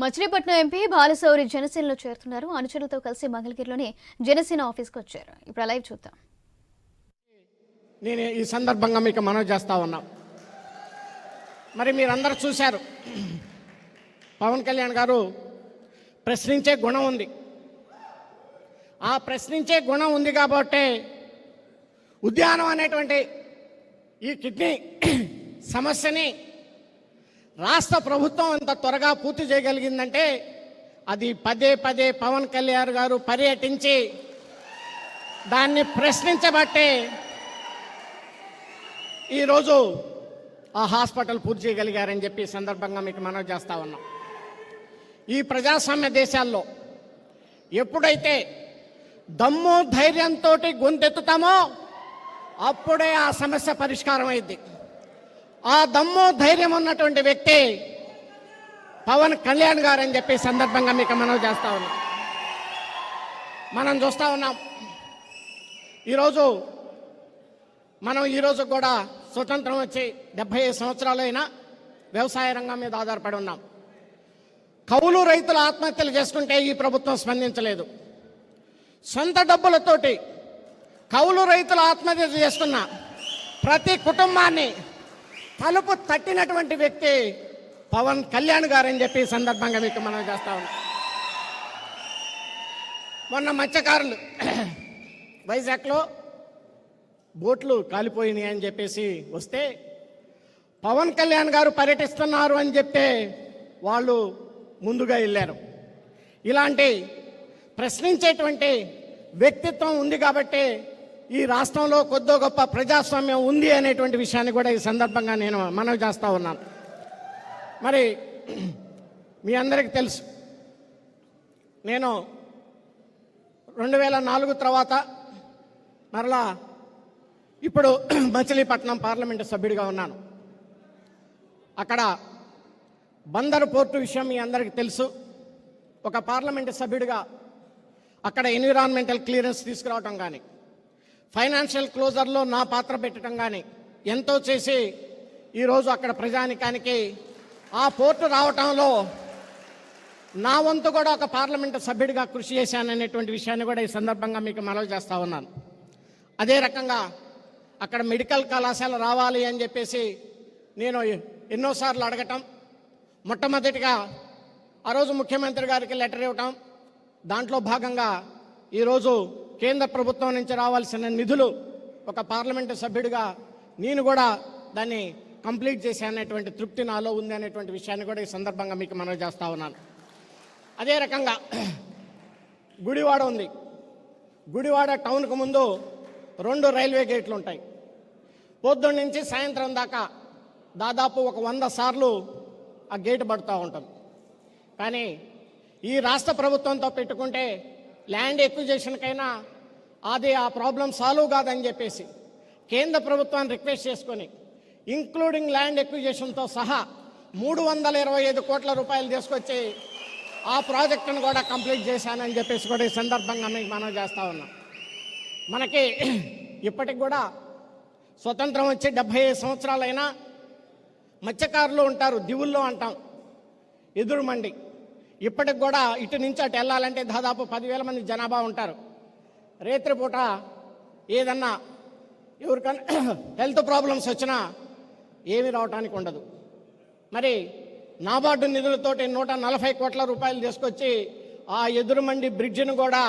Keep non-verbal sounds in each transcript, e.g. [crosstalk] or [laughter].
Machilipatnam MP Balashowry జనసేనలో చేరుతున్నారు. అనుచరులతో కలిసి మంగళగిరిలోని జనసేన ఆఫీస్కి వచ్చారు. ఇప్పుడు లైవ్ చూద్దాం. నేను ఈ సందర్భంగా మీకు మనవి చేస్తా ఉన్నాం. మరి మీరందరూ చూశారు. పవన్ కళ్యాణ్ గారు ప్రశ్నించే గుణం ఉంది. ఆ ప్రశ్నించే గుణం ఉంది కాబట్టి ఉద్యానం అనేటువంటి ఈ కిడ్నీ సమస్యని రాష్ట్ర ప్రభుత్వం ఇంత త్వరగా పూర్తి చేయగలిగిందంటే అది పదే పదే పవన్ కళ్యాణ్ గారు పర్యటించి దాన్ని ప్రశ్నించబట్టే ఈరోజు ఆ హాస్పిటల్ పూర్తి చేయగలిగారని చెప్పి సందర్భంగా మీకు మనవి చేస్తా ఉన్నాం. ఈ ప్రజాస్వామ్య దేశాల్లో ఎప్పుడైతే దమ్ము ధైర్యంతో గొంతెత్తుతామో అప్పుడే ఆ సమస్య పరిష్కారం అయింది. ఆ దమ్ము ధైర్యం ఉన్నటువంటి వ్యక్తి పవన్ కళ్యాణ్ గారు అని చెప్పి సందర్భంగా మీకు మనం చేస్తా ఉన్నాం. మనం చూస్తా ఉన్నాం. ఈరోజు మనం ఈరోజు కూడా స్వతంత్రం వచ్చి డెబ్బై ఐదు సంవత్సరాలైనా వ్యవసాయ రంగం మీద ఆధారపడి ఉన్నాం. కౌలు రైతులు ఆత్మహత్యలు చేసుకుంటే ఈ ప్రభుత్వం స్పందించలేదు. సొంత డబ్బులతోటి కౌలు రైతులు ఆత్మహత్య చేసుకున్న ప్రతి కుటుంబాన్ని తలుపు తట్టినటువంటి వ్యక్తి పవన్ కళ్యాణ్ గారని చెప్పి సందర్భంగా మీకు మనం చేస్తా ఉన్నాం. మొన్న మత్స్యకారులు [clears throat] వైజాగ్లో బోట్లు కాలిపోయినాయి అని చెప్పేసి వస్తే పవన్ కళ్యాణ్ గారు పర్యటిస్తున్నారు అని చెప్తే వాళ్ళు ముందుగా వెళ్ళారు. ఇలాంటి ప్రశ్నించేటువంటి వ్యక్తిత్వం ఉంది కాబట్టి ఈ రాష్ట్రంలో కొద్దో గొప్ప ప్రజాస్వామ్యం ఉంది అనేటువంటి విషయాన్ని కూడా ఈ సందర్భంగా నేను మనవి చేస్తూ ఉన్నాను. మరి మీ అందరికీ తెలుసు నేను రెండు వేల నాలుగు తర్వాత మరలా ఇప్పుడు మచిలీపట్నం పార్లమెంటు సభ్యుడిగా ఉన్నాను. అక్కడ బందరు పోర్టు విషయం మీ అందరికీ తెలుసు. ఒక పార్లమెంటు సభ్యుడిగా అక్కడ ఎన్విరాన్మెంటల్ క్లియరెన్స్ తీసుకురావటం కానీ ఫైనాన్షియల్ క్లోజర్లో నా పాత్ర పెట్టడం కానీ ఎంతో చేసి ఈరోజు అక్కడ ప్రజానికానికి ఆ పోర్టు రావటంలో నా వంతు కూడా ఒక పార్లమెంటు సభ్యుడిగా కృషి చేశాననేటువంటి విషయాన్ని కూడా ఈ సందర్భంగా మీకు మనవి చేస్తూ ఉన్నాను. అదే రకంగా అక్కడ మెడికల్ కళాశాల రావాలి అని చెప్పేసి నేను ఎన్నోసార్లు అడగటం మొట్టమొదటిగా ఆ రోజు ముఖ్యమంత్రి గారికి లెటర్ ఇవ్వటం దాంట్లో భాగంగా ఈరోజు కేంద్ర ప్రభుత్వం నుంచి రావాల్సిన నిధులు ఒక పార్లమెంటు సభ్యుడిగా నేను కూడా దాన్ని కంప్లీట్ చేశాననేటువంటి తృప్తి నాలో ఉంది అనేటువంటి విషయాన్ని కూడా ఈ సందర్భంగా మీకు మనవి చేస్తూ ఉన్నాను. అదే రకంగా గుడివాడ ఉంది. గుడివాడ టౌన్కు ముందు రెండు రైల్వే గేట్లు ఉంటాయి. పొద్దున్న నుంచి సాయంత్రం దాకా దాదాపు ఒక వంద సార్లు ఆ గేటు పడుతూ ఉంటుంది కానీ ఈ రాష్ట్ర ప్రభుత్వంతో పెట్టుకుంటే ల్యాండ్ ఎక్విజేషన్కైనా అది ఆ ప్రాబ్లం సాల్వ్ కాదని చెప్పేసి కేంద్ర ప్రభుత్వాన్ని రిక్వెస్ట్ చేసుకొని ఇంక్లూడింగ్ ల్యాండ్ ఎక్విజేషన్తో సహా మూడు వందల ఇరవై ఐదు కోట్ల రూపాయలు తీసుకొచ్చి ఆ ప్రాజెక్టును కూడా కంప్లీట్ చేశానని చెప్పేసి కూడా ఈ సందర్భంగా మీకు మనం చేస్తూ ఉన్నాం. మనకి [clears throat] ఇప్పటికి కూడా స్వతంత్రం వచ్చి డెబ్భై ఐదు సంవత్సరాలైనా మత్స్యకారులు ఉంటారు దివుల్లో అంటాం. ఎదురు మండి ఇప్పటికి కూడా ఇటు నుంచి అటు వెళ్ళాలంటే దాదాపు పదివేల మంది జనాభా ఉంటారు. రేత్రిపూట ఏదన్నా ఎవరికన్నా [clears throat] హెల్త్ ప్రాబ్లమ్స్ వచ్చినా ఏమీ రావటానికి ఉండదు. మరి నాబార్డు నిధులతోటి నూట నలభై కోట్ల రూపాయలు తీసుకొచ్చి ఆ ఎదురుమండి బ్రిడ్జిని కూడా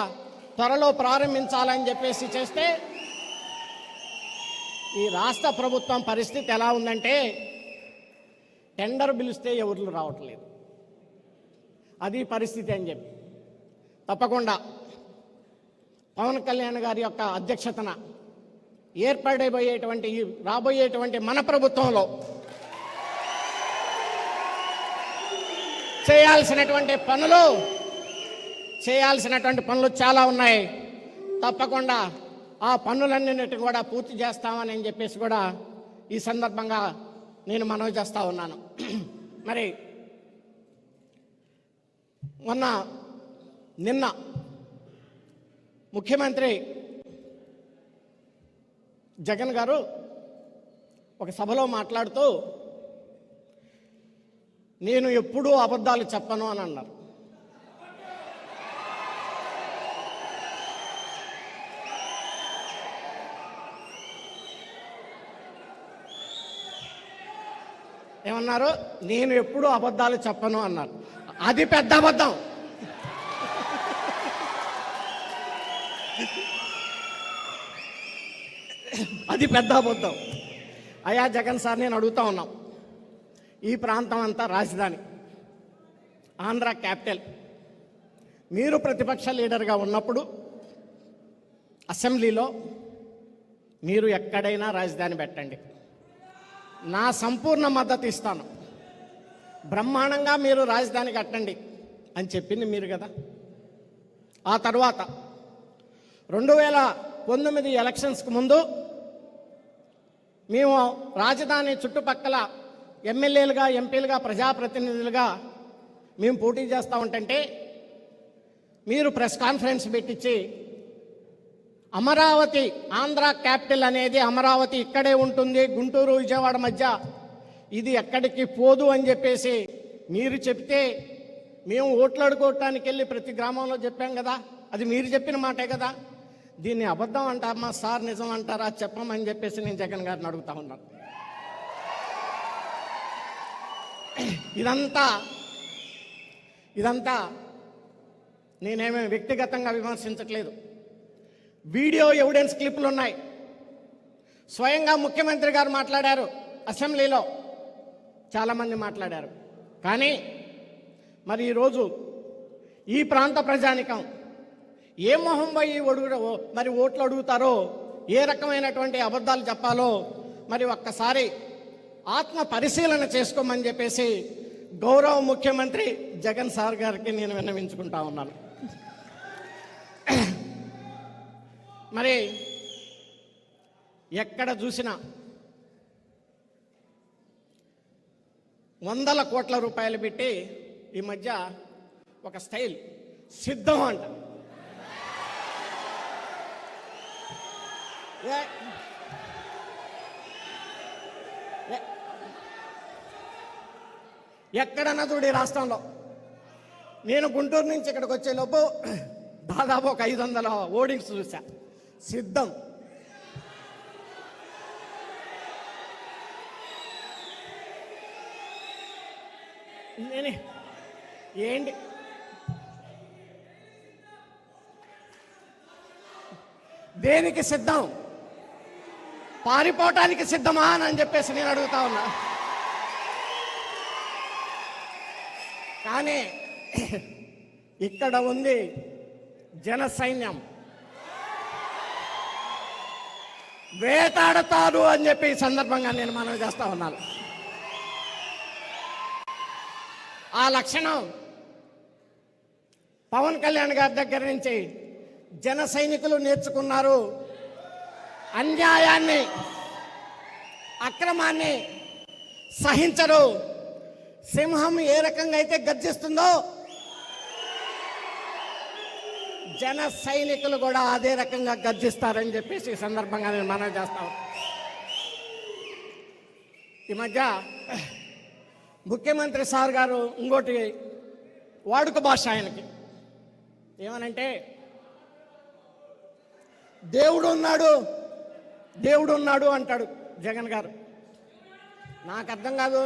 త్వరలో ప్రారంభించాలని చెప్పేసి చేస్తే ఈ రాష్ట్ర ప్రభుత్వం పరిస్థితి ఎలా ఉందంటే టెండర్ పిలిస్తే ఎవరు రావట్లేదు. అది పరిస్థితి అని చెప్పి. తప్పకుండా పవన్ కళ్యాణ్ గారి యొక్క అధ్యక్షతన ఏర్పడబోయేటువంటి ఈ రాబోయేటువంటి మన ప్రభుత్వంలో చేయాల్సినటువంటి పనులు చేయాల్సినటువంటి పనులు చాలా ఉన్నాయి. తప్పకుండా ఆ పనులన్నిటి కూడా పూర్తి చేస్తామని చెప్పేసి కూడా ఈ సందర్భంగా నేను మనవి చేస్తూ ఉన్నాను. మరి మొన్న నిన్న ముఖ్యమంత్రి జగన్ గారు ఒక సభలో మాట్లాడుతూ నేను ఎప్పుడూ అబద్ధాలు చెప్పను అని అన్నారు. ఏమన్నారు? నేను ఎప్పుడూ అబద్ధాలు చెప్పను అన్నారు. అది పెద్ద అబద్ధం. అది పెద్ద అబద్ధం. అయా జగన్ సార్ నేను అడుగుతా ఉన్నాం. ఈ ప్రాంతం అంతా రాజధాని. ఆంధ్ర క్యాపిటల్. మీరు ప్రతిపక్ష లీడర్గా ఉన్నప్పుడు అసెంబ్లీలో మీరు ఎక్కడైనా రాజధాని పెట్టండి. నా సంపూర్ణ మద్దతు ఇస్తాను. బ్రహ్మాండంగా మీరు రాజధాని కట్టండి అని చెప్పింది మీరు కదా. ఆ తర్వాత రెండు వేల పంతొమ్మిది ఎలక్షన్స్కి ముందు మేము రాజధాని చుట్టుపక్కల ఎమ్మెల్యేలుగా ఎంపీలుగా ప్రజాప్రతినిధులుగా మేము పోటీ చేస్తూ ఉంటుంటే మీరు ప్రెస్ కాన్ఫరెన్స్ పెట్టించి అమరావతి ఆంధ్ర క్యాపిటల్ అనేది అమరావతి ఇక్కడే ఉంటుంది గుంటూరు విజయవాడ మధ్య ఇది ఎక్కడికి పోదు అని చెప్పేసి మీరు చెప్తే మేము ఓట్లాడుకోవటానికి వెళ్ళి ప్రతి గ్రామంలో చెప్పాం కదా. అది మీరు చెప్పిన మాటే కదా. దీన్ని అబద్ధం అంటారమ్మా సార్ నిజం అంటారా? చెప్పమని చెప్పేసి నేను జగన్ గారిని అడుగుతా ఉన్నాను ఇదంతా ఇదంతా నేనేమీ వ్యక్తిగతంగా విమర్శించట్లేదు. వీడియో ఎవిడెన్స్ క్లిప్లు ఉన్నాయి స్వయంగా ముఖ్యమంత్రి గారు మాట్లాడారు అసెంబ్లీలో. చాలామంది మాట్లాడారు. కానీ మరి ఈరోజు ఈ ప్రాంత ప్రజానికం ఏ మొహం పోయి ఒడుగు మరి ఓట్లు అడుగుతారో ఏ రకమైనటువంటి అబద్ధాలు చెప్పాలో మరి ఒక్కసారి ఆత్మ పరిశీలన చేసుకోమని చెప్పేసి గౌరవ ముఖ్యమంత్రి జగన్ సార్ గారికి నేను విన్నవించుకుంటా ఉన్నాను. [clears throat] మరి ఎక్కడ చూసినా వందల కోట్ల రూపాయలు పెట్టి ఈ మధ్య ఒక స్టైల్ సిద్ధం అంట. ఎక్కడన్నా చూడు ఈ రాష్ట్రంలో. నేను గుంటూరు నుంచి ఇక్కడికి వచ్చేలోపు దాదాపు ఒక ఐదు వందల ఓడింగ్స్ చూసా. సిద్ధం. నేనే. ఏంటి? దేనికి సిద్ధం? పారిపోవటానికి సిద్ధమా అని చెప్పేసి నేను అడుగుతా ఉన్నా. కానీ ఇక్కడ ఉంది జన సైన్యం. వేటాడతారు అని చెప్పి ఈ సందర్భంగా నేను మనం చేస్తా ఉన్నాను. ఆ లక్షణం పవన్ కళ్యాణ్ గారి దగ్గర నుంచి జన సైనికులు నేర్చుకున్నారు. అన్యాయాన్ని అక్రమాన్ని సహించరు. సింహం ఏ రకంగా అయితే గర్జిస్తుందో జన సైనికులు కూడా అదే రకంగా గర్జిస్తారని చెప్పేసి ఈ సందర్భంగా నేను మనం చేస్తాం ఈ మధ్య ముఖ్యమంత్రి సార్ గారు ఇంకోటి వాడుక భాష ఆయనకి. ఏమనంటే దేవుడు ఉన్నాడు దేవుడు ఉన్నాడు అంటాడు జగన్ గారు. నాకు అర్థం కాదు.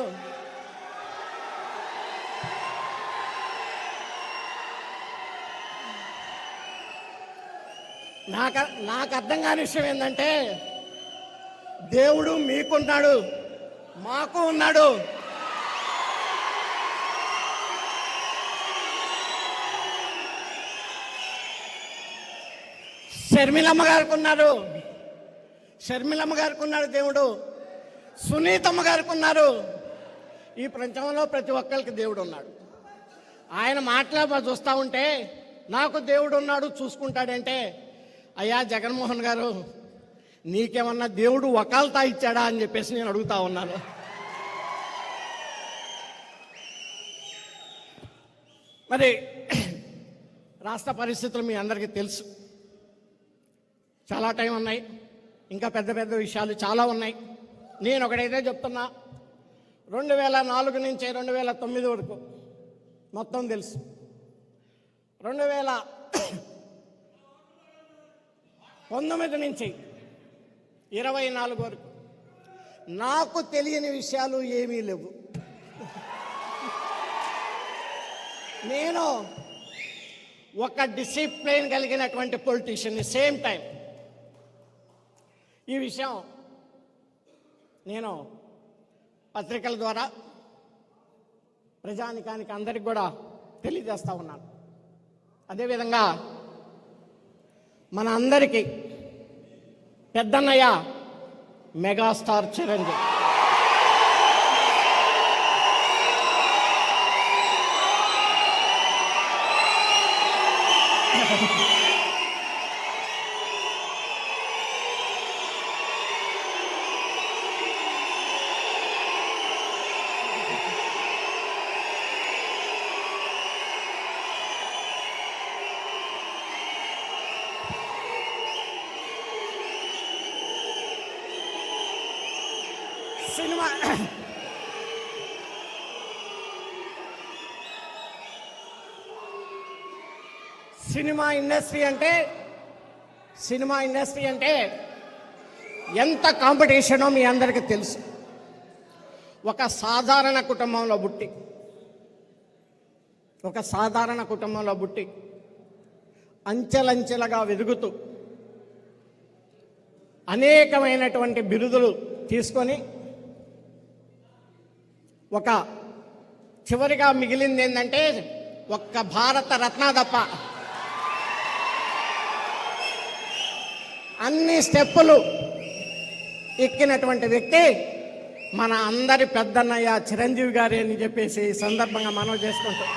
నాకు నాకు అర్థం కాని విషయం ఏంటంటే దేవుడు మీకున్నాడు మాకు ఉన్నాడు షర్మిలమ్మ గారికి ఉన్నారు షర్మిలమ్మ గారికి ఉన్నాడు దేవుడు. సునీతమ్మ గారికి ఉన్నారు ఈ ప్రపంచంలో ప్రతి ఒక్కరికి దేవుడు ఉన్నాడు. ఆయన మాట్లాడ చూస్తూ ఉంటే నాకు దేవుడు ఉన్నాడు చూసుకుంటాడంటే అయ్యా జగన్మోహన్ గారు నీకేమన్నా దేవుడు ఒకల్తా ఇచ్చాడా అని చెప్పేసి నేను అడుగుతా ఉన్నాను. మరి రాష్ట్ర పరిస్థితులు మీ అందరికీ తెలుసు. చాలా టైం ఉన్నాయి. ఇంకా పెద్ద పెద్ద విషయాలు చాలా ఉన్నాయి. నేను ఒకడైతే చెప్తున్నా. రెండు వేల నాలుగు నుంచి రెండు వేల తొమ్మిది వరకు మొత్తం తెలుసు. రెండు వేల పంతొమ్మిది నుంచి ఇరవై నాలుగు వరకు నాకు తెలియని విషయాలు ఏమీ లేవు. నేను ఒక డిసిప్లిన్ కలిగినటువంటి పొలిటీషియన్ సేమ్ టైం ఈ విషయం నేను పత్రికల ద్వారా ప్రజానికానికి అందరికి కూడా తెలియజేస్తూ ఉన్నాను. అదేవిధంగా మన అందరికీ పెద్దన్నయ్య megastar Chiranjeevi. Cinema cinema industry అంటే సినిమా ఇండస్ట్రీ అంటే ఎంత కాంపిటీషనో మీ అందరికీ తెలుసు. ఒక సాధారణ కుటుంబంలో పుట్టి ఒక సాధారణ కుటుంబంలో పుట్టి అంచెలంచెలుగా వెదుగుతూ అనేకమైనటువంటి బిరుదులు తీసుకొని ఒక చివరిగా మిగిలింది ఏంటంటే ఒక్క భారత రత్న తప్ప. అన్ని స్టెప్పులు ఎక్కినటువంటి వ్యక్తి మన అందరి పెద్దన్నయ్య చిరంజీవి గారే అని చెప్పేసి ఈ సందర్భంగా మనం చేసుకుంటాం.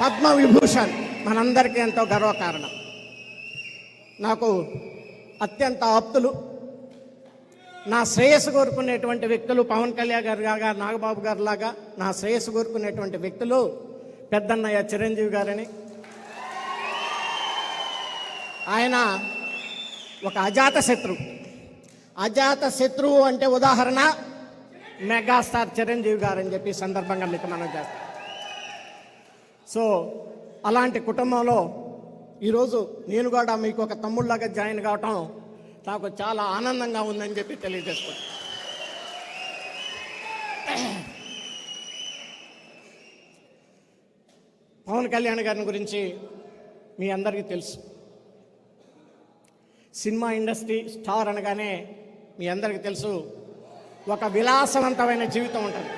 పద్మ విభూషణ్ మనందరికీ ఎంతో గర్వకారణం. నాకు అత్యంత ఆప్తులు. నా శ్రేయస్సు కోరుకునేటువంటి వ్యక్తులు పవన్ కళ్యాణ్ గారు లాగా నాగబాబు గారు లాగా నా శ్రేయస్సు కోరుకునేటువంటి వ్యక్తులు పెద్దన్నయ్య చిరంజీవి గారని. ఆయన ఒక అజాత శత్రువు అజాత శత్రువు అంటే ఉదాహరణ మెగాస్టార్ చిరంజీవి గారు అని చెప్పి సందర్భంగా మీకు మనం చేస్తాం. సో అలాంటి కుటుంబంలో ఈరోజు నేను కూడా మీకు ఒక తమ్ముళ్ళగా జాయిన్ కావటం నాకు చాలా ఆనందంగా ఉందని చెప్పి తెలియజేసుకుంటాను పవన్ కళ్యాణ్ గారిని గురించి మీ అందరికీ తెలుసు. సినిమా ఇండస్ట్రీ స్టార్ అనగానే మీ అందరికీ తెలుసు ఒక విలాసవంతమైన జీవితం ఉంటుంది.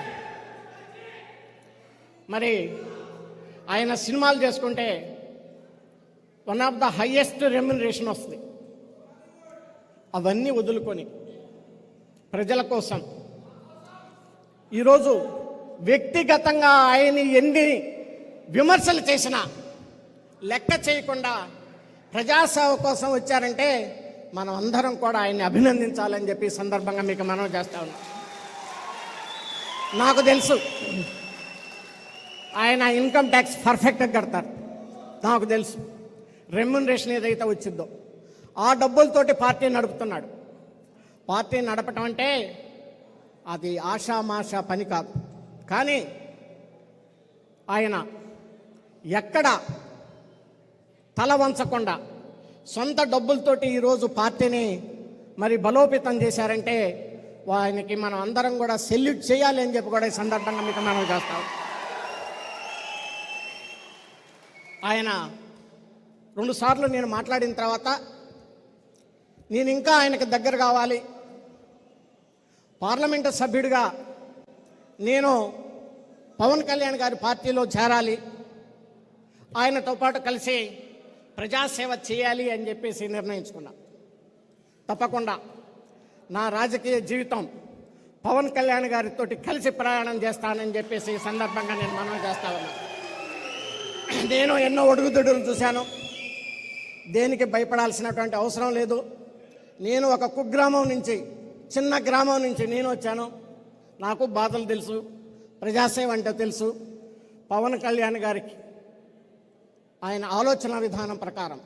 మరి ఆయన సినిమాలు చేసుకుంటే one of the highest remuneration వస్తుంది. అవన్నీ వదులుకొని ప్రజల కోసం. ఈరోజు వ్యక్తిగతంగా ఆయన ఎన్ని విమర్శలు చేసినా లెక్క చేయకుండా ప్రజాసేవ కోసం వచ్చారంటే మనం అందరం కూడా ఆయన్ని అభినందించాలని చెప్పి సందర్భంగా మీకు మనం చేస్తా ఉన్నాం. నాకు తెలుసు ఆయన ఇన్కమ్ ట్యాక్స్ పర్ఫెక్ట్గా కడతారు. నాకు తెలుసు రెమ్యునరేషన్ ఏదైతే వచ్చిందో. ఆ డబ్బులతోటి పార్టీ నడుపుతున్నాడు. పార్టీ నడపటం అంటే అది ఆషామాషా పని కాదు. కానీ ఆయన ఎక్కడ తల వంచకుండా సొంత డబ్బులతోటి ఈరోజు పార్టీని మరి బలోపేతం చేశారంటే ఆయనకి మనం అందరం కూడా సెల్యూట్ చేయాలి అని చెప్పి కూడా ఈ సందర్భంగా మీకు మనం చేస్తాం. ఆయన రెండుసార్లు నేను మాట్లాడిన తర్వాత నేను ఇంకా ఆయనకు దగ్గర కావాలి. పార్లమెంటు సభ్యుడిగా నేను పవన్ కళ్యాణ్ గారి పార్టీలో చేరాలి. ఆయనతో పాటు కలిసి ప్రజాసేవ చేయాలి అని చెప్పేసి నిర్ణయించుకున్నా. తప్పకుండా నా రాజకీయ జీవితం పవన్ కళ్యాణ్ గారితో కలిసి ప్రయాణం చేస్తానని చెప్పేసి ఈ సందర్భంగా నేను మనం చేస్తా ఉన్నా. నేను ఎన్నో ఒడుగుదొడులు చూశాను. దేనికి భయపడాల్సినటువంటి అవసరం లేదు. నేను ఒక కుగ్రామం నుంచి చిన్న గ్రామం నుంచి నేను వచ్చాను. నాకు బాధలు తెలుసు ప్రజాసేవ అంటే తెలుసు. పవన్ కళ్యాణ్ గారికి ఆయన ఆలోచన విధానం ప్రకారం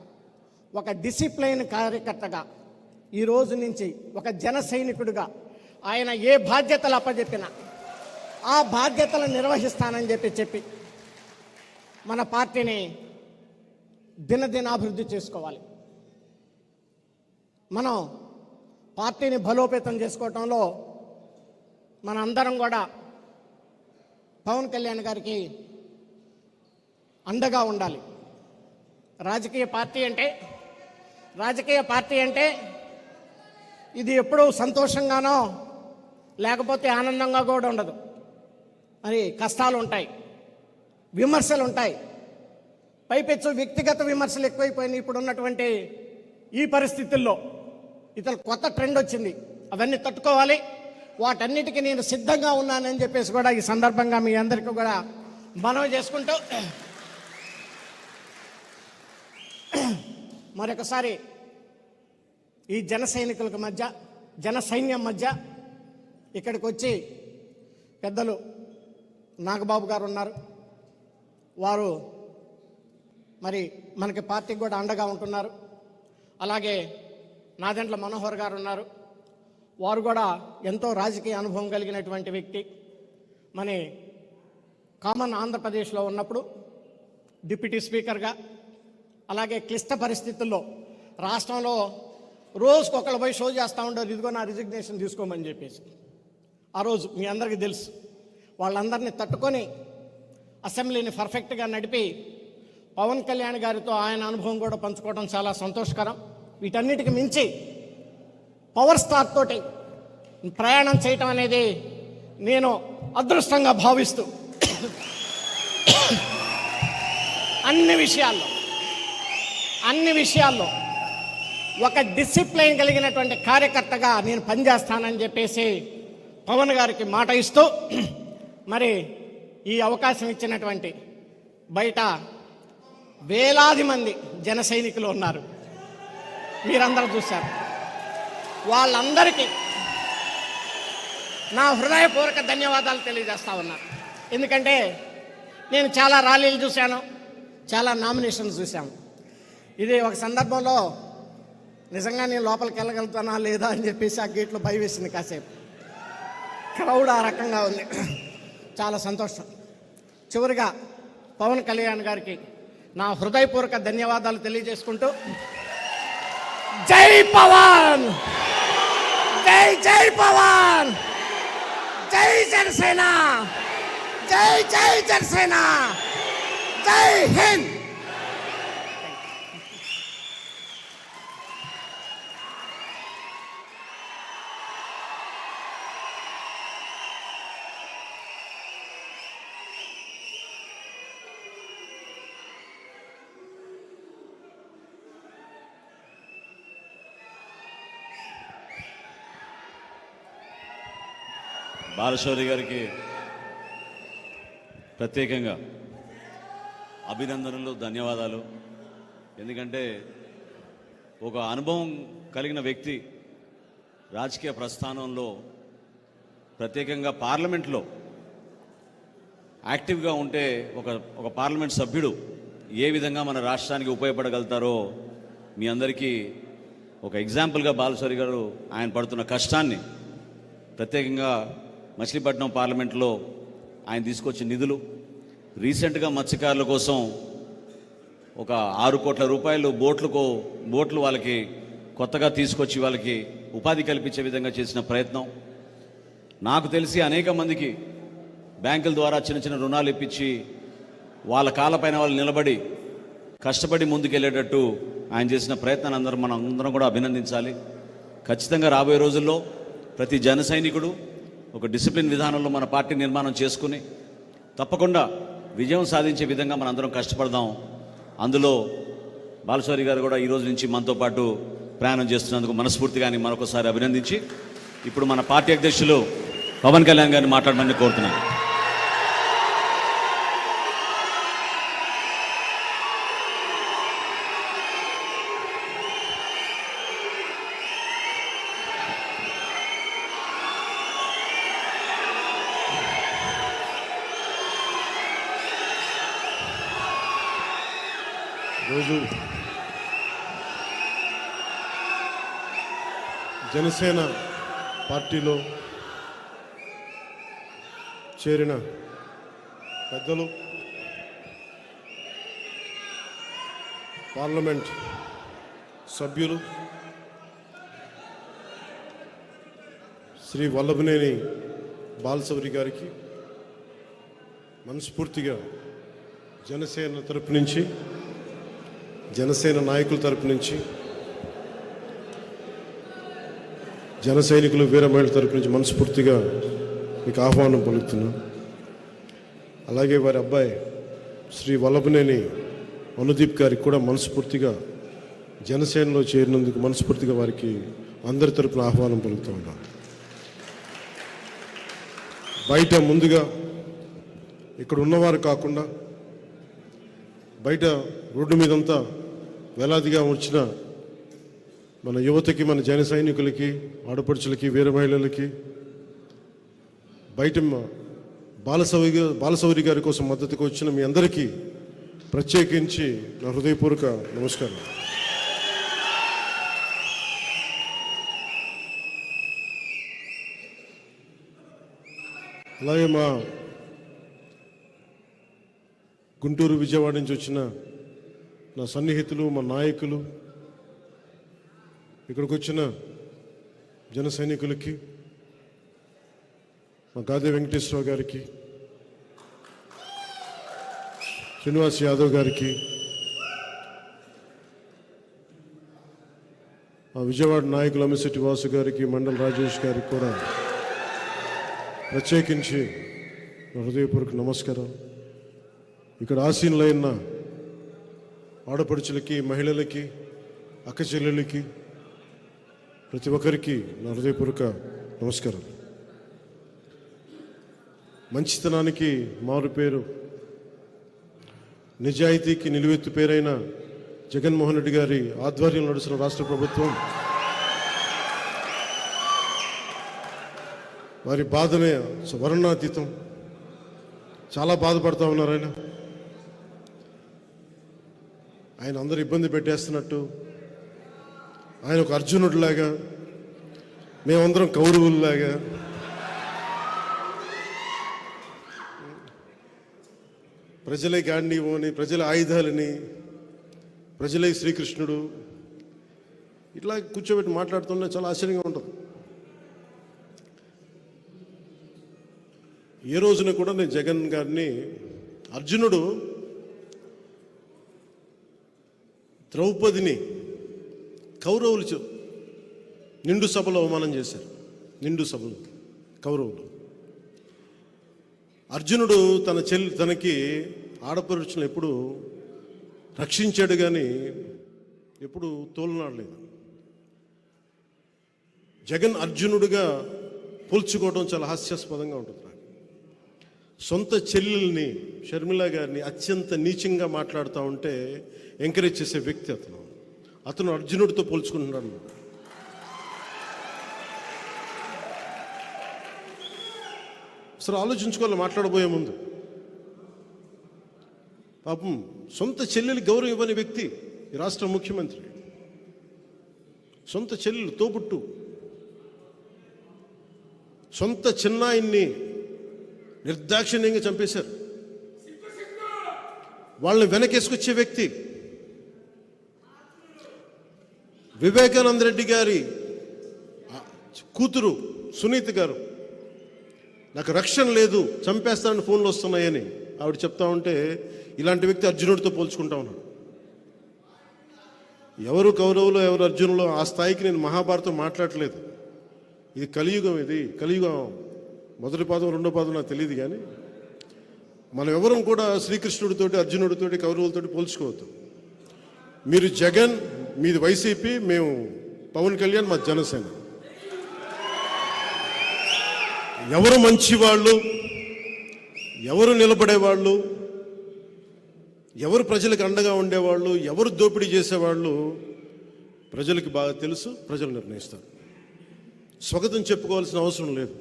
ఒక డిసిప్లైన్ కార్యకర్తగా ఈ రోజు నుంచి ఒక జన సైనికుడిగా ఆయన ఏ బాధ్యతలు అప్పజెప్పినా ఆ బాధ్యతలు నిర్వహిస్తానని చెప్పి చెప్పి మన పార్టీని దినదినాభివృద్ధి చేసుకోవాలి. మనం పార్టీని బలోపేతం చేసుకోవటంలో మన అందరం కూడా పవన్ కళ్యాణ్ గారికి అండగా ఉండాలి. రాజకీయ పార్టీ అంటే రాజకీయ పార్టీ అంటే ఇది ఎప్పుడూ సంతోషంగానో లేకపోతే ఆనందంగా కూడా ఉండదు. మరి కష్టాలు ఉంటాయి విమర్శలు ఉంటాయి. పైపెచ్చు వ్యక్తిగత విమర్శలు ఎక్కువైపోయినాయి ఇప్పుడు ఉన్నటువంటి ఈ పరిస్థితుల్లో. ఇతను కొత్త ట్రెండ్ వచ్చింది. అవన్నీ తట్టుకోవాలి. వాటన్నిటికీ నేను సిద్ధంగా ఉన్నానని చెప్పేసి కూడా ఈ సందర్భంగా మీ అందరికీ కూడా మనవి చేసుకుంటూ మరొకసారి ఈ జన సైనికులకు మధ్య జన సైన్యం మధ్య ఇక్కడికి వచ్చి పెద్దలు నాగబాబు గారు ఉన్నారు. వారు మరి మనకి పార్టీకి కూడా అండగా ఉంటున్నారు. అలాగే నాదెండ్ల మనోహర్ గారు ఉన్నారు. వారు కూడా ఎంతో రాజకీయ అనుభవం కలిగినటువంటి వ్యక్తి. మన కామన్ ఆంధ్రప్రదేశ్లో ఉన్నప్పుడు డిప్యూటీ స్పీకర్గా అలాగే క్లిష్ట పరిస్థితుల్లో రాష్ట్రంలో రోజుకు ఒకళ్ళు పోయి షో చేస్తూ ఉండరు ఇదిగో నా రిజిగ్నేషన్ తీసుకోమని చెప్పేసి. ఆ రోజు మీ అందరికీ తెలుసు. వాళ్ళందరినీ తట్టుకొని అసెంబ్లీని పర్ఫెక్ట్గా నడిపి పవన్ కళ్యాణ్ గారితో ఆయన అనుభవం కూడా పంచుకోవడం చాలా సంతోషకరం. వీటన్నిటికి మించి పవర్ స్టార్ తోటి ప్రయాణం చేయటం అనేది నేను అదృష్టంగా భావిస్తూ అన్ని విషయాల్లో అన్ని విషయాల్లో ఒక డిసిప్లైన్ కలిగినటువంటి కార్యకర్తగా నేను పనిచేస్తానని చెప్పేసి పవన్ గారికి మాట ఇస్తూ మరి ఈ అవకాశం ఇచ్చినటువంటి బయట వేలాది మంది జన సైనికులు ఉన్నారు. మీరందరూ చూశారు. వాళ్ళందరికీ నా హృదయపూర్వక ధన్యవాదాలు తెలియజేస్తా ఉన్నాను ఎందుకంటే నేను చాలా ర్యాలీలు చూశాను చాలా నామినేషన్స్ చూశాను. ఇది ఒక సందర్భంలో నిజంగా నేను లోపలికి వెళ్ళగలుగుతానా లేదా అని చెప్పేసి ఆ గేట్లో భయ వేసింది కాసేపు. క్రౌడ్ ఆ రకంగా ఉంది. చాలా సంతోషం. చివరిగా పవన్ కళ్యాణ్ గారికి నా హృదయపూర్వక ధన్యవాదాలు తెలియజేసుకుంటూ जय पवन। जय जय पवन। जय जनसेना। जय जय जनसेना। जय हिंद। బాలశౌరి గారికి ప్రత్యేకంగా అభినందనలు ధన్యవాదాలు. ఎందుకంటే ఒక అనుభవం కలిగిన వ్యక్తి రాజకీయ ప్రస్థానంలో ప్రత్యేకంగా పార్లమెంట్లో యాక్టివ్గా ఉంటే ఒక ఒక పార్లమెంట్ సభ్యుడు ఏ విధంగా మన రాష్ట్రానికి ఉపయోగపడగలుగుతారో మీ అందరికీ ఒక ఎగ్జాంపుల్గా బాలశౌరి గారు ఆయన పడుతున్న కష్టాన్ని ప్రత్యేకంగా మచిలీపట్నం పార్లమెంట్లో ఆయన తీసుకొచ్చిన నిధులు. రీసెంట్గా మత్స్యకారుల కోసం ఒక ఆరు కోట్ల రూపాయలు బోట్లకు బోట్లు వాళ్ళకి కొత్తగా తీసుకొచ్చి వాళ్ళకి ఉపాధి కల్పించే విధంగా చేసిన ప్రయత్నం. నాకు తెలిసి అనేక మందికి బ్యాంకుల ద్వారా చిన్న చిన్న రుణాలు ఇప్పించి వాళ్ళ కాళ్ళపైన వాళ్ళు నిలబడి కష్టపడి ముందుకెళ్ళేటట్టు ఆయన చేసిన ప్రయత్నాన్ని అందరం మనం అందరం కూడా అభినందించాలి. ఖచ్చితంగా రాబోయే రోజుల్లో ప్రతి జన సైనికుడు ఒక డిసిప్లిన్ విధానంలో మన పార్టీ నిర్మాణం చేసుకుని తప్పకుండా విజయం సాధించే విధంగా మనం అందరం కష్టపడదాం. అందులో బాలశౌరి గారు కూడా ఈ రోజు నుంచి మనతో పాటు ప్రయాణం చేస్తున్నందుకు మనస్ఫూర్తిగా మరొకసారి అభినందించి ఇప్పుడు మన పార్టీ అధ్యక్షులు పవన్ కళ్యాణ్ గారిని మాట్లాడమని కోరుతున్నాను. రోజు జనసేన పార్టీలో చేరిన పెద్దలు పార్లమెంట్ సభ్యులు శ్రీ వల్లభనేని బాలసౌరి గారికి మనస్ఫూర్తిగా జనసేన తరపు నుంచి జనసేన నాయకుల తరపు నుంచి జన సైనికులు వీరమహిళ తరపు నుంచి మనస్ఫూర్తిగా మీకు ఆహ్వానం పలుకుతున్నాను అలాగే వారి అబ్బాయి శ్రీ వల్లభనేని అనుదీప్ గారికి కూడా మనస్ఫూర్తిగా జనసేనలో చేరినందుకు మనస్ఫూర్తిగా వారికి అందరి తరపున ఆహ్వానం పలుకుతూ ఉన్నాను బయట ముందుగా ఇక్కడ ఉన్నవారు కాకుండా బయట రోడ్డు మీదంతా వేలాదిగా వచ్చిన మన యువతకి మన జన సైనికులకి ఆడపడుచులకి వీర మహిళలకి బయట బాలసౌరి బాలసౌరి గారి కోసం మద్దతుకు వచ్చిన మీ అందరికీ ప్రత్యేకించి నా హృదయపూర్వక నమస్కారం. అలాగే మా గుంటూరు విజయవాడ నుంచి వచ్చిన నా సన్నిహితులు మా నాయకులు ఇక్కడికి వచ్చిన జన సైనికులకి మా గాదే వెంకటేశ్వరరావు గారికి శ్రీనివాస్ యాదవ్ గారికి మా విజయవాడ నాయకులు అమిశెట్టి వాసు గారికి మండల రాజేష్ గారికి కూడా ప్రత్యేకించి హృదయపూర్వక నమస్కారం ఇక్కడ ఆసీనులైన ఆడపడుచులకి మహిళలకి అక్కచెల్లెలకి ప్రతి ఒక్కరికి నా హృదయపూర్వక నమస్కారం. మంచితనానికి మారు పేరు నిజాయితీకి నిలువెత్తు పేరైన జగన్మోహన్ రెడ్డి గారి ఆధ్వర్యంలో నడుస్తున్న రాష్ట్ర ప్రభుత్వం వారి బాధనే వర్ణాతీతం చాలా బాధపడతా ఉన్నారు ఆయన. ఆయన అందరు ఇబ్బంది పెట్టేస్తున్నట్టు. ఆయన ఒక అర్జునుడిలాగా మేమందరం కౌరవుల్లాగా. ప్రజలే గాంధీవు అని ప్రజల ఆయుధాలని ప్రజలే శ్రీకృష్ణుడు. ఇట్లా కూర్చోబెట్టి మాట్లాడుతుంటే చాలా ఆశ్చర్యంగా ఉంటుంది. ఏ రోజున కూడా నేను జగన్ గారిని అర్జునుడు ద్రౌపదిని కౌరవులు చే- నిండు సభలో అవమానం చేశారు. నిండు సభలో కౌరవులు. అర్జునుడు తన చెల్లి తనకి ఆడపరుచులను ఎప్పుడు రక్షించాడు కానీ ఎప్పుడు తోలనాడలేదు. జగన్ అర్జునుడిగా పోల్చుకోవడం చాలా హాస్యాస్పదంగా ఉంటుంది. సొంత చెల్లెల్ని షర్మిల గారిని అత్యంత నీచంగా మాట్లాడుతూ ఉంటే ఎంకరేజ్ చేసే వ్యక్తి అతను. అతను అర్జునుడితో పోల్చుకుంటున్నాడు. అసలు ఆలోచించుకోవాలి మాట్లాడబోయే ముందు. పాపం సొంత చెల్లెలు గౌరవం ఇవ్వని వ్యక్తి ఈ రాష్ట్ర ముఖ్యమంత్రి. సొంత చెల్లెలు తోబుట్టు. సొంత చిన్నాయిన్ని నిర్దాక్షిణ్యంగా చంపేశారు. వాళ్ళని వెనకేసుకొచ్చే వ్యక్తి వివేకానంద రెడ్డి గారి కూతురు సునీత గారు. నాకు రక్షణ లేదు చంపేస్తానని ఫోన్లు వస్తున్నాయని ఆవిడ చెప్తా ఉంటే ఇలాంటి వ్యక్తి అర్జునుడితో పోల్చుకుంటా ఉన్నాడు. ఎవరు కౌరవులు ఎవరు అర్జునులో ఆ స్థాయికి నేను మహాభారతం మాట్లాడట్లేదు ఇది కలియుగం ఇది కలియుగం. మొదటి పాదం రెండో పాదం నాకు తెలియదు కానీ మనం ఎవరం కూడా శ్రీకృష్ణుడితోటి అర్జునుడితోటి కౌరవులతోటి పోల్చుకోవద్దు. మీరు జగన్ మీది వైసీపీ మేము పవన్ కళ్యాణ్ మా జనసేన. ఎవరు మంచివాళ్ళు ఎవరు నిలబడేవాళ్ళు ఎవరు ప్రజలకు అండగా ఉండేవాళ్ళు ఎవరు దోపిడీ చేసేవాళ్ళు ప్రజలకు బాగా తెలుసు ప్రజలు నిర్ణయిస్తారు. స్వాగతం చెప్పుకోవాల్సిన అవసరం లేదు.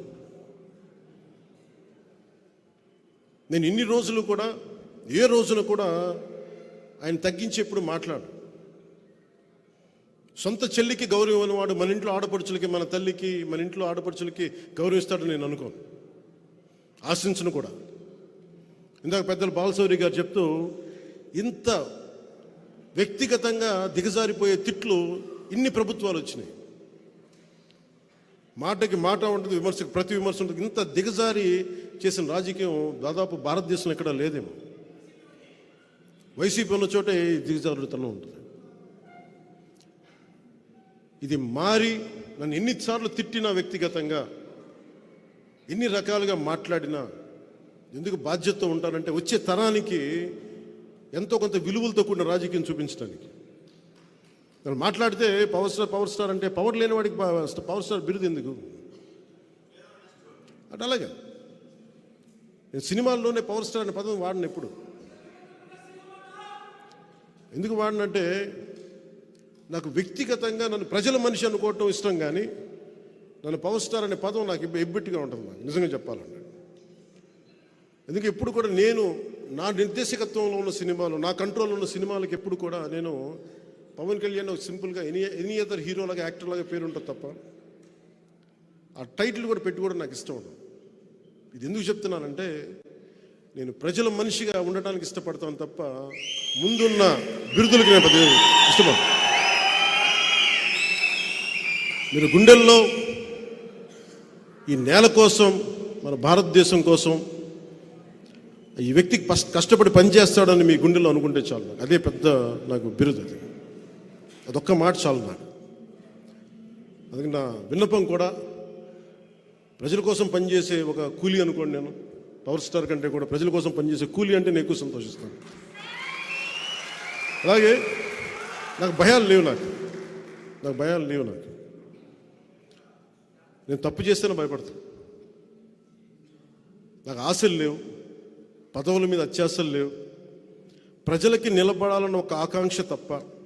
నేను ఇన్ని రోజులు కూడా ఏ రోజున కూడా ఆయన తగ్గించేప్పుడు మాట్లాడు సొంత చెల్లికి గౌరవం అనేవాడు మన ఇంట్లో ఆడపడుచులకి మన తల్లికి మన ఇంట్లో ఆడపడుచులకి గౌరవిస్తాడని నేను అనుకోను. ఆశించను కూడా. ఇందాక పెద్దలు బాలశౌరి గారు చెప్తూ ఇంత వ్యక్తిగతంగా దిగజారిపోయే తిట్లు ఇన్ని ప్రభుత్వాలు వచ్చినాయి. మాటకి మాట ఉంటుంది విమర్శకు ప్రతి విమర్శ ఉంటుంది. ఇంత దిగజారి చేసిన రాజకీయం దాదాపు భారతదేశంలో ఎక్కడ లేదేమో. వైసీపీ ఉన్న చోటే ఈ దిగజారుతనం ఉంటుంది. ఇది మారి నన్ను ఎన్నిసార్లు తిట్టినా వ్యక్తిగతంగా ఎన్ని రకాలుగా మాట్లాడినా ఎందుకు బాధ్యతతో ఉంటానంటే వచ్చే తరానికి ఎంతో కొంత విలువలతో కూడిన రాజకీయం చూపించడానికి మాట్లాడితే పవర్ స్టార్ పవర్ స్టార్ అంటే పవర్ లేని వాడికి పవర్ స్టార్ బిరుదు ఎందుకు? అంటే అలాగే. నేను సినిమాల్లోనే పవర్ స్టార్ అనే పదం వాడిన ఎప్పుడు. ఎందుకు వాడినంటే నాకు వ్యక్తిగతంగా నన్ను ప్రజల మనిషి అనుకోవటం ఇష్టం కానీ నన్ను పవర్ స్టార్ అనే పదం నాకు ఇబ్బ- ఎబ్బెట్టుగా ఉంటుంది నాకు నిజంగా చెప్పాలంటే. ఎందుకు ఎప్పుడు కూడా నేను నా నిర్దేశకత్వంలో ఉన్న సినిమాలు నా కంట్రోల్లో ఉన్న సినిమాలకు ఎప్పుడు కూడా నేను పవన్ కళ్యాణ్ ఒక సింపుల్గా ఎనీ ఎనీ అదర్ హీరోలాగా యాక్టర్లాగా పేరు ఉంటుంది తప్ప ఆ టైటిల్ కూడా పెట్టి కూడా నాకు ఇష్టం ఉండదు. ఇది ఎందుకు చెప్తున్నానంటే నేను ప్రజల మనిషిగా ఉండటానికి ఇష్టపడతాను తప్ప ముందున్న బిరుదులకి నేను పెద్ద ఇష్టపడను. మీరు గుండెల్లో ఈ నేల కోసం మన భారతదేశం కోసం ఈ వ్యక్తికి కష్టపడి పనిచేస్తాడని మీ గుండెల్లో అనుకుంటే చాలు. అదే పెద్ద నాకు బిరుదు అది. అదొక్క మాట చాలు నాకు. అందుకే నా విన్నపం కూడా ప్రజల కోసం పనిచేసే ఒక కూలీ అనుకోండి నేను. పవర్ స్టార్ కంటే కూడా ప్రజల కోసం పనిచేసే కూలీ అంటే నేను ఎక్కువ సంతోషిస్తాను. అలాగే నాకు భయాలు లేవు నాకు. నాకు భయాలు లేవు నాకు. నేను తప్పు చేస్తేనే భయపడతాను నాకు ఆశలు లేవు. పదవుల మీద అత్యాశలు లేవు. ప్రజలకి నిలబడాలన్న ఒక ఆకాంక్ష తప్ప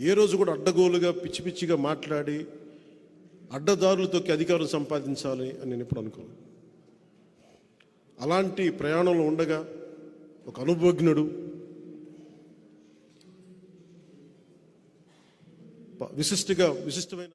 ఏ రోజు కూడా అడ్డగోలుగా పిచ్చి పిచ్చిగా మాట్లాడి అడ్డదారులతోకి అధికారం సంపాదించాలి అని నేను ఎప్పుడు అనుకోను. అలాంటి ప్రయాణంలో ఉండగా ఒక అనుభవజ్ఞుడు విశిష్టగా విశిష్టమైన